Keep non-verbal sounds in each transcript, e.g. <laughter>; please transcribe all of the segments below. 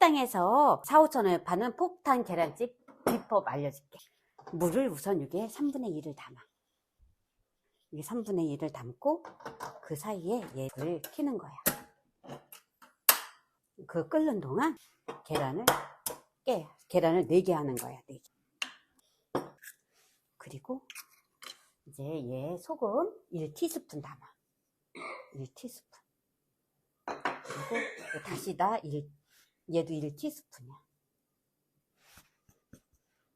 식당에서 4, 5천원에 파는 폭탄 계란집 비법 알려줄게. 물을 우선 여기에 3분의 1을 담아. 이게 3분의 1을 담고 그 사이에 얘를 키는 거야. 그 끓는 동안 계란을 깨. 계란을 4개 하는 거야, 4개. 그리고 이제 얘 소금 1티스푼 담아. 1티스푼. 그리고 다시다 1, 얘도 1티스푼이야.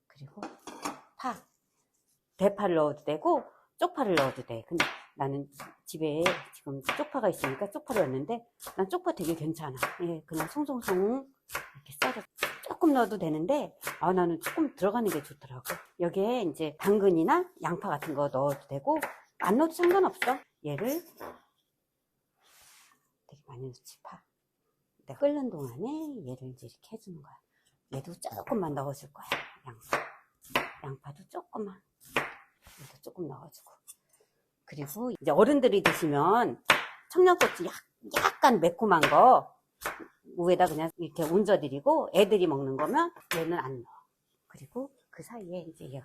그리고 파. 대파를 넣어도 되고 쪽파를 넣어도 돼. 근데 나는 집에 지금 쪽파가 있으니까 쪽파를 넣었는데 난 쪽파 되게 괜찮아. 예, 그냥 송송송 이렇게 썰어 조금 넣어도 되는데 아 나는 조금 들어가는 게 좋더라고. 여기에 이제 당근이나 양파 같은 거 넣어도 되고 안 넣어도 상관없어. 얘를 되게 많이 넣지 파. 내가 끓는 동안에 얘를 이제 이렇게 해주는 거야. 얘도 조금만 넣어줄 거야. 양파. 양파도 조금만. 얘도 조금 넣어주고. 그리고 이제 어른들이 드시면 청양고추 약, 약간 매콤한 거 위에다 그냥 이렇게 얹어드리고 애들이 먹는 거면 얘는 안 넣어. 그리고 그 사이에 이제 얘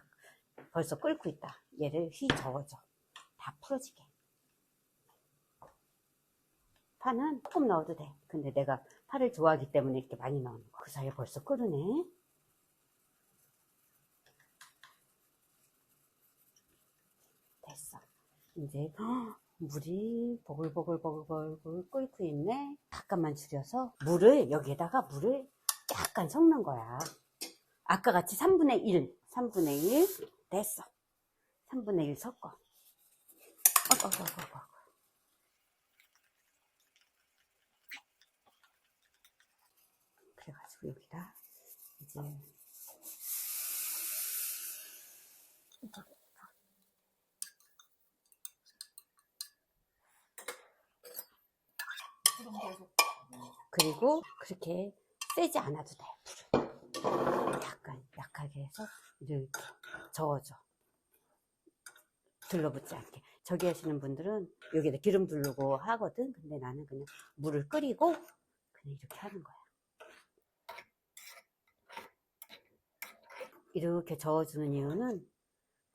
벌써 끓고 있다. 얘를 휘 저어줘. 다 풀어지게. 파는 조금 넣어도 돼. 근데 내가 파를 좋아하기 때문에 이렇게 많이 넣는 거. 그 사이에 벌써 끓으네. 됐어. 이제 헉, <gasps> 물이 보글보글보글보글 끓고 있네. 잠깐만 줄여서 물을 여기에다가 물을 약간 섞는 거야. 아까 같이 3분의 1, 3분의 1 됐어. 3분의 1 섞어. 어구, 어구, 어구, 어구. 그래가지고 여기다 이제 그리고 그렇게 세지 않아도 돼. 불을 약간 약하게 해서 이렇게 저어줘. 들러붙지 않게. 저기 하시는 분들은 여기다 기름 두르고 하거든. 근데 나는 그냥 물을 끓이고 그냥 이렇게 하는 거야. 이렇게 저어주는 이유는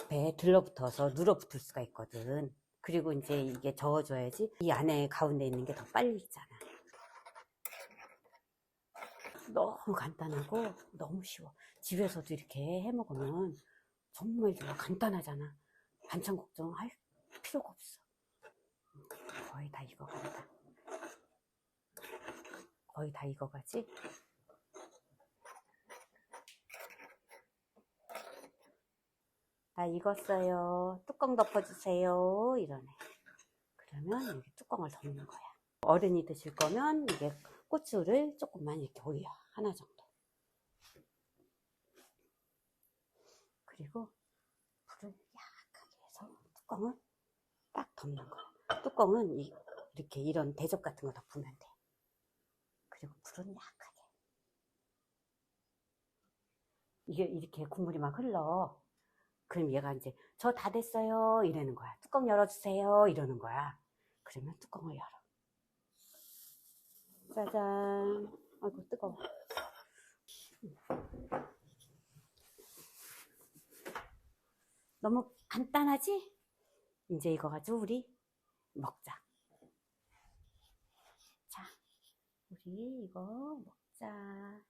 배에 들러붙어서 눌어붙을 수가 있거든. 그리고 이제 이게 저어줘야지 이 안에 가운데 있는 게 더 빨리 익잖아. 너무 간단하고 너무 쉬워. 집에서도 이렇게 해 먹으면 정말 좋아. 간단하잖아. 반찬 걱정할 필요가 없어. 거의 다 익어간다. 거의 다 익어가지? 다 익었어요. 뚜껑 덮어주세요. 이러네. 그러면 여기 뚜껑을 덮는 거야. 어른이 드실 거면 이게 고추를 조금만 이렇게 올려. 하나 정도. 그리고 불을 약하게 해서 뚜껑을 딱 덮는 거야. 뚜껑은 이- 이렇게 이런 대접 같은 거 덮으면 돼. 그리고 불은 약하게. 이게 이렇게 국물이 막 흘러. 그럼 얘가 이제 저 다 됐어요 이러는 거야. 뚜껑 열어주세요 이러는 거야. 그러면 뚜껑을 열어. 짜잔. 아이고 뜨거워. 너무 간단하지? 이제 이거 가지고 우리 먹자. 자, 우리 이거 먹자.